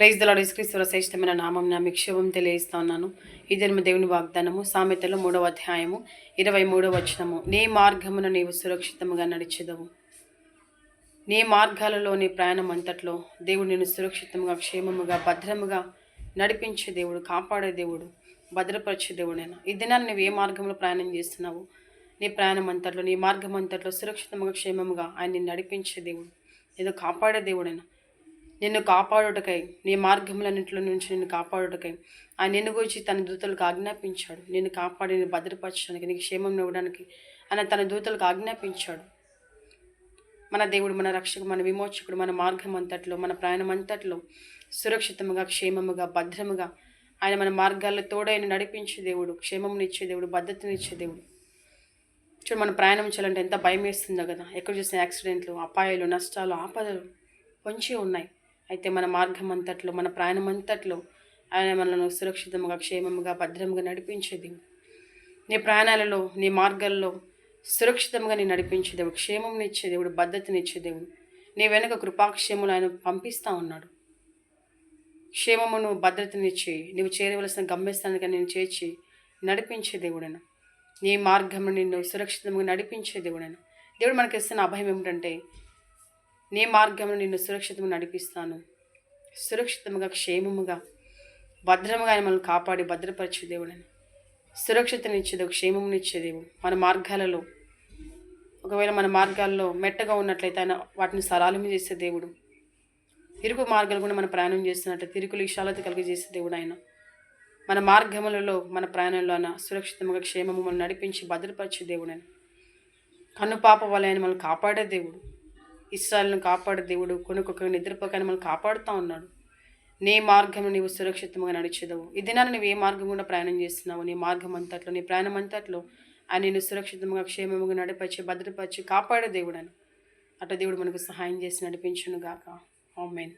Praise దలాడు ఇస్క్రీశ్వర శ్రేష్టమైన నామం మీకు శుభం తెలియజేస్తా ఉన్నాను ఇద్దరు దేవుని వాగ్దానము సామెతలు మూడవ అధ్యాయము ఇరవై మూడవ వచనము. నీ మార్గమున నీవు సురక్షితముగా నడిచెదవు. నీ మార్గాలలో నీ ప్రయాణం అంతట్లో దేవుడు నేను సురక్షితంగా క్షేమముగా భద్రముగా నడిపించే దేవుడు కాపాడే దేవుడు భద్రపరిచే దేవుడైనా. ఈ దినాన్ని నువ్వు ఏ మార్గంలో ప్రయాణం చేస్తున్నావు? నీ ప్రయాణం అంతట్లో నీ మార్గం అంతట్లో సురక్షితంగా క్షేమముగా ఆయన నడిపించే దేవుడు ఏదో కాపాడే దేవుడైనా. నిన్ను కాపాడుటకై నీ మార్గములన్నింటిలో నుంచి నిన్ను కాపాడుటకై. ఆయన నిన్ను గురించి తన దూతలకు ఆజ్ఞాపించాడు. నిన్ను కాపాడి నిన్ను భద్రపరచడానికి నీకు క్షేమం ఇవ్వడానికి ఆయన తన దూతలకు ఆజ్ఞాపించాడు. మన దేవుడు మన రక్షకుడు మన విమోచకుడు మన మార్గం అంతట్లో మన ప్రయాణం అంతట్లో సురక్షితముగా క్షేమముగా భద్రముగా ఆయన మన మార్గాల్లో తోడైన నడిపించే దేవుడు క్షేమమునిచ్చే దేవుడు భద్రతనిచ్చే దేవుడు. చూడు మన ప్రయాణం చేయాలంటే ఎంత భయం వేస్తుందో కదా. ఎక్కడ చూసిన యాక్సిడెంట్లు అపాయాలు నష్టాలు ఆపదలు పొంచి ఉన్నాయి. అయితే మన మార్గం అంతట్లో మన ప్రయాణం అంతట్లో ఆయన మనలను సురక్షితంగా క్షేమముగా భద్రముగా నడిపించే దేవుడు నీ ప్రయాణాలలో నీ మార్గాల్లో సురక్షితంగా నీ నడిపించే దేవుడు క్షేమంనిచ్చే దేవుడు భద్రతనిచ్చే దేవుడు. నీ వెనుక కృపాక్షేములు ఆయన పంపిస్తూ ఉన్నాడు. క్షేమమును భద్రతనిచ్చి నీవు చేరవలసిన గమ్యస్థానానికి నేను చేర్చి నడిపించే దేవుడైన. నీ మార్గం నిన్ను సురక్షితంగా నడిపించే దేవుడైన. దేవుడు మనకి ఇస్తున్న అభయం ఏమిటంటే నీ మార్గంలో నిన్ను సురక్షితంగా నడిపిస్తాను. సురక్షితముగా క్షేమముగా భద్రముగా ఆయన మనల్ని కాపాడి భద్రపరిచే దేవుడని. సురక్షితనిచ్చేదేవు క్షేమమునిచ్చే దేవుడు. మన మార్గాలలో ఒకవేళ మన మార్గాల్లో మెట్టగా ఉన్నట్లయితే ఆయన వాటిని సరాలము చేసే దేవుడు. ఇరుకు మార్గాలు కూడా మనం ప్రయాణం చేస్తున్నట్టు తిరుకులు విషయాలతో కలిగజేసే దేవుడు ఆయన. మన మార్గములలో మన ప్రయాణంలో ఆయన సురక్షితంగా క్షేమము మనం నడిపించి భద్రపరిచే దేవుడు ఆయన. కన్ను పాప వల్ల ఆయన మనల్ని కాపాడే దేవుడు. ఇస్రాయల్ని కాపాడు దేవుడు కొనుక్కొక నిద్రపోకని మనం కాపాడుతూ ఉన్నాడు. నీ మార్గం నీవు సురక్షితంగా నడిచేదవు. ఈ దినాన్ని నువ్వు ఏ మార్గం కూడా ప్రయాణం చేస్తున్నావు నీ మార్గం అంతట్లో నీ ప్రయాణం అంతట్లో ఆయన నిన్ను సురక్షితంగా క్షేమంగా నడిపచ్చి భద్రపరిచి కాపాడే దేవుడని. అట్ట దేవుడు మనకు సహాయం చేసి నడిపించును గాక. ఆమెన్.